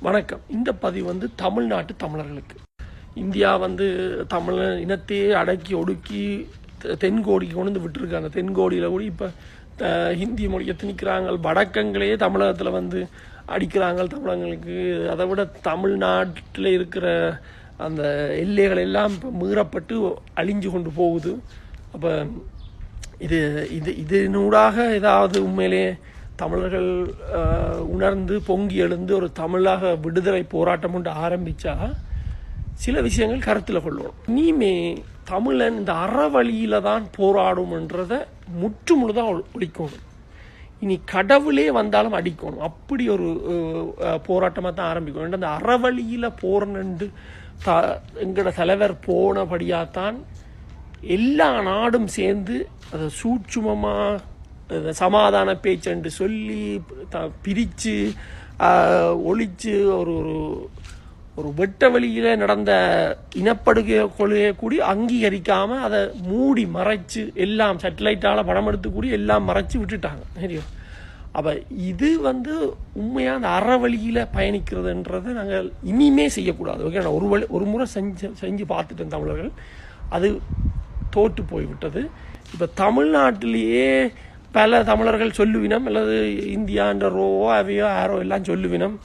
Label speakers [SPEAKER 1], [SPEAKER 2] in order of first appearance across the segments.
[SPEAKER 1] வணக்கம். இந்த பதிவு வந்து தமிழ்நாட்டு தமிழர்களுக்கு. இந்தியா வந்து தமிழ் இனத்தையே அடக்கி ஒடுக்கி தெ- தென்கோடிக்கு கொண்டு வந்து விட்டுருக்காங்க. தென்கோடியில் கூட இப்போ ஹிந்தி மொழியை திணிக்கிறாங்க வடக்கங்களையே தமிழகத்தில் வந்து அடிக்கிறாங்க தமிழங்களுக்கு அதை விட தமிழ்நாட்டில் இருக்கிற அந்த எல்லைகள் எல்லாம் இப்போ மீறப்பட்டு அழிஞ்சு கொண்டு போகுது. அப்போ இது இது இதனூடாக ஏதாவது உண்மையிலேயே தமிழர்கள் உணர்ந்து பொங்கி எழுந்து ஒரு தமிழாக விடுதலை போராட்டம் ஒன்று ஆரம்பித்தா சில விஷயங்கள் கருத்தில் கொள்வோம். இனிமே தமிழன் இந்த அறவழியில் தான் போராடும்ன்றதை முற்று முழுதாக ஒழிக்கணும். இனி கடவுளே வந்தாலும் அடிக்கணும். அப்படி ஒரு போராட்டமாக தான் ஆரம்பிக்கணும். அந்த அறவழியில் போறனண்டு த எங்களோட தலைவர் போனபடியாக தான் எல்லா நாடும் சேர்ந்து அதை சூட்சுமமாக சமாதான பேச்சென்று சொல்லி த பிரித்து ஒழிச்சு ஒரு ஒரு ஒரு வெட்ட வழியில் நடந்த இனப்படுகை கொள்கையை கூடி அங்கீகரிக்காமல் அதை மூடி மறைச்சு எல்லாம் சேட்டலைட்டால் படம் எடுத்து கூடி எல்லாம் மறைச்சு விட்டுட்டாங்க. சரியா? அப்போ இது வந்து உண்மையாக அந்த அற வழியில் பயணிக்கிறதுன்றதை நாங்கள் இனிமே செய்யக்கூடாது. ஓகே நான் ஒரு வழி ஒரு முறை செஞ்சு செஞ்சு பார்த்துட்டேன் தமிழர்கள். அது தோற்று போய்விட்டது. இப்போ தமிழ்நாட்டிலேயே பல தமிழர்கள் சொல்லுவினம் அல்லது இந்தியான்ற ரோவோ அவையோ ஆரோ எல்லாம் சொல்லுவினம்.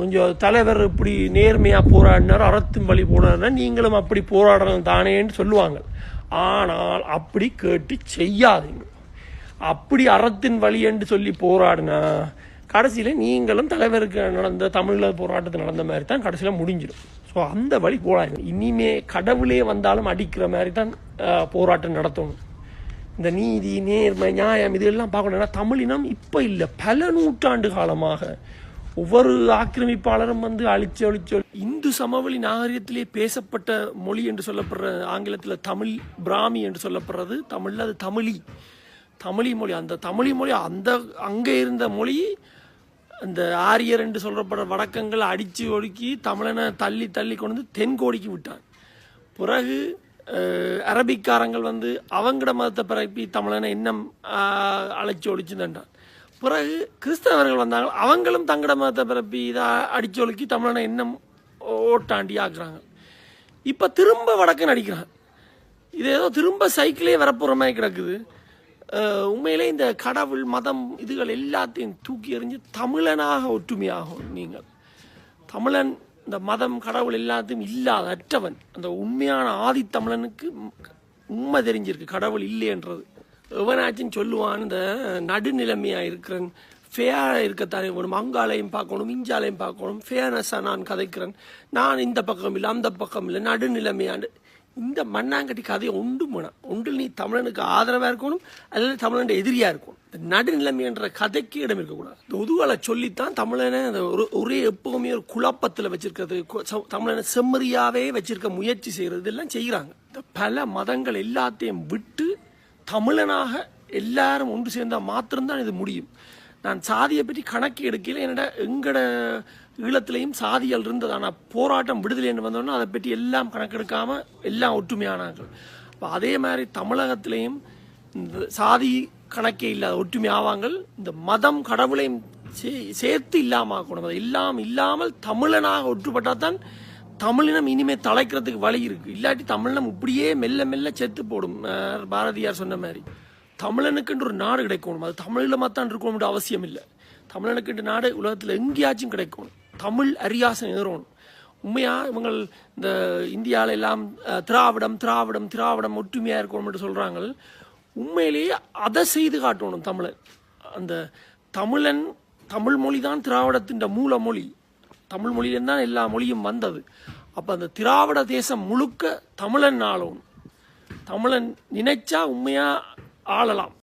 [SPEAKER 1] கொஞ்சம் தலைவர் இப்படி நேர்மையாக போராடினார் அறத்தின் வழி போனார்னா நீங்களும் அப்படி போராடணும் தானேன்னு சொல்லுவாங்க. ஆனால் அப்படி கேட்டு செய்யாதீங்க. அப்படி அறத்தின் வழி என்று சொல்லி போராடினா கடைசியில் நீங்களும் தலைவருக்கு நடந்த தமிழில் போராட்டத்தில் நடந்த மாதிரி தான் கடைசியில் முடிஞ்சிடும். ஸோ அந்த வழி போராடுங்க இனிமே கடவுளே வந்தாலும் அடிக்கிற மாதிரி தான் போராட்டம் நடத்தணும். இந்த நீதி நேர்மை நியாயம் இதெல்லாம் பார்க்கணும் தமிழினம் இப்போ இல்லை. பல நூற்றாண்டு காலமாக ஒவ்வொரு ஆக்கிரமிப்பாளரும் வந்து அழிச்சு அழிச்சு இந்து சமவெளி நாகரிகத்திலே பேசப்பட்ட மொழி என்று சொல்லப்படுற ஆங்கிலத்தில் தமிழ் பிராமி என்று சொல்லப்படுறது. தமிழில் அது தமிழி. தமிழி மொழி. அந்த தமிழி மொழி அந்த அங்கே இருந்த மொழி அந்த ஆரியர் என்று சொல்லப்படுற வடக்கங்களை அடித்து ஒடுக்கி தமிழனை தள்ளி தள்ளி கொண்டு வந்து தென்கோடிக்கு விட்டான். பிறகு அரபிக்காரங்கள் வந்து அவங்கட மதத்தை பிறப்பி தமிழனை இன்னும் அழைச்சி ஒழிச்சுதான் தண்டான் பிறகு கிறிஸ்தவர்கள் வந்தாங்க அவங்களும் தங்கட மதத்தை பிறப்பி இதை அடிச்சு ஒழுக்கி தமிழனை இன்னும் ஓட்டாண்டி ஆக்குறாங்க இப்போ திரும்ப வடக்கு நடிக்கிறான். இது ஏதோ திரும்ப சைக்கிளே வரப்போகிற மாதிரி கிடக்குது உண்மையிலே இந்த கடவுள் மதம் இதுகள் எல்லாத்தையும் தூக்கி எறிஞ்சு தமிழனாக ஒற்றுமையாகும் நீங்கள். தமிழன் இந்த மதம் கடவுள் எல்லாத்தையும் இல்லாத அற்றவன் அந்த உண்மையான ஆதி தமிழனுக்கு உண்மை தெரிஞ்சிருக்கு கடவுள் இல்லைன்றது எவனாச்சும் சொல்லுவான் இந்த நடுநிலைமையாக இருக்கிறன் ஃபேராக இருக்கத்தானே வேணும் அங்காலையும் பார்க்கணும் இஞ்சாலையும் பார்க்கணும் ஃபேர்னஸாக நான் கதைக்கிறேன் நான் இந்த பக்கம் இல்லை அந்த பக்கம் இல்லை நடுநிலைமையாண்டு. இந்த மண்ணாங்கட்டி கதையை உண்டு போனா ஒன்றில் நீ தமிழனுக்கு ஆதரவாக இருக்கணும் அல்லது தமிழன் எதிரியாக இருக்கணும். இந்த நடுநிலைமை என்ற கதைக்கு இடம் இருக்கக்கூடாது. இந்த உதுவலை சொல்லித்தான் தமிழனை அந்த ஒரு ஒரே எப்போவுமே ஒரு குழப்பத்தில் வச்சிருக்கிறது. ச- தமிழனை செம்மறியாவே வச்சிருக்க முயற்சி செய்கிறது இதெல்லாம் செய்கிறாங்க இந்த பல மதங்கள் எல்லாத்தையும் விட்டு தமிழனாக எல்லாரும் ஒன்று சேர்ந்தால் மாத்திரம்தான் இது முடியும். நான் சாதியை பற்றி கணக்கு எடுக்கல. என்னோட எங்கட ஈழத்திலையும் சாதிகள் இருந்தது. ஆனால் போராட்டம் விடுதலைன்னு வந்தோன்னா அதை பற்றி எல்லாம் கணக்கெடுக்காமல் எல்லாம் ஒற்றுமையானார்கள். அப்போ அதே மாதிரி தமிழகத்திலையும் இந்த சாதி கணக்கே இல்லாத ஒற்றுமை ஆவாங்கள். இந்த மதம் கடவுளையும் சே- சேர்த்து இல்லாம ஆக்கணும் அது இல்லாமல் இல்லாமல் தமிழனாக ஒற்றுப்பட்டால் தான் தமிழினம் இனிமே தலைக்கிறதுக்கு வழி இருக்கு. இல்லாட்டி தமிழினம் இப்படியே மெல்ல மெல்ல செத்து போடும். பாரதியார் சொன்ன மாதிரி. தமிழனுக்குன்ற ஒரு நாடு கிடைக்கணும். அது தமிழில் தான் இருக்கணும்னு அவசியம் இல்லை. தமிழனுக்குன்ற நாடு உலகத்தில் எங்கேயாச்சும் கிடைக்கணும். தமிழ் அரியாசம் ஏறணும். உண்மையா இவங்க இந்த இந்தியாவில எல்லாம் திராவிடம் திராவிடம் திராவிடம் ஒற்றுமையா இருக்கணும்னு சொல்றாங்க உண்மையிலேயே அதை செய்து காட்டணும் தமிழன் அந்த தமிழன் தமிழ் மொழி தான் திராவிடத்தின் மூல மொழி. தமிழ் மொழியிலேருந்து தான் எல்லா மொழியும் வந்தது. அப்போ அந்த திராவிட தேசம் முழுக்க தமிழன் ஆளணும். தமிழன் நினைச்சா உண்மையாக ஆளலாம்.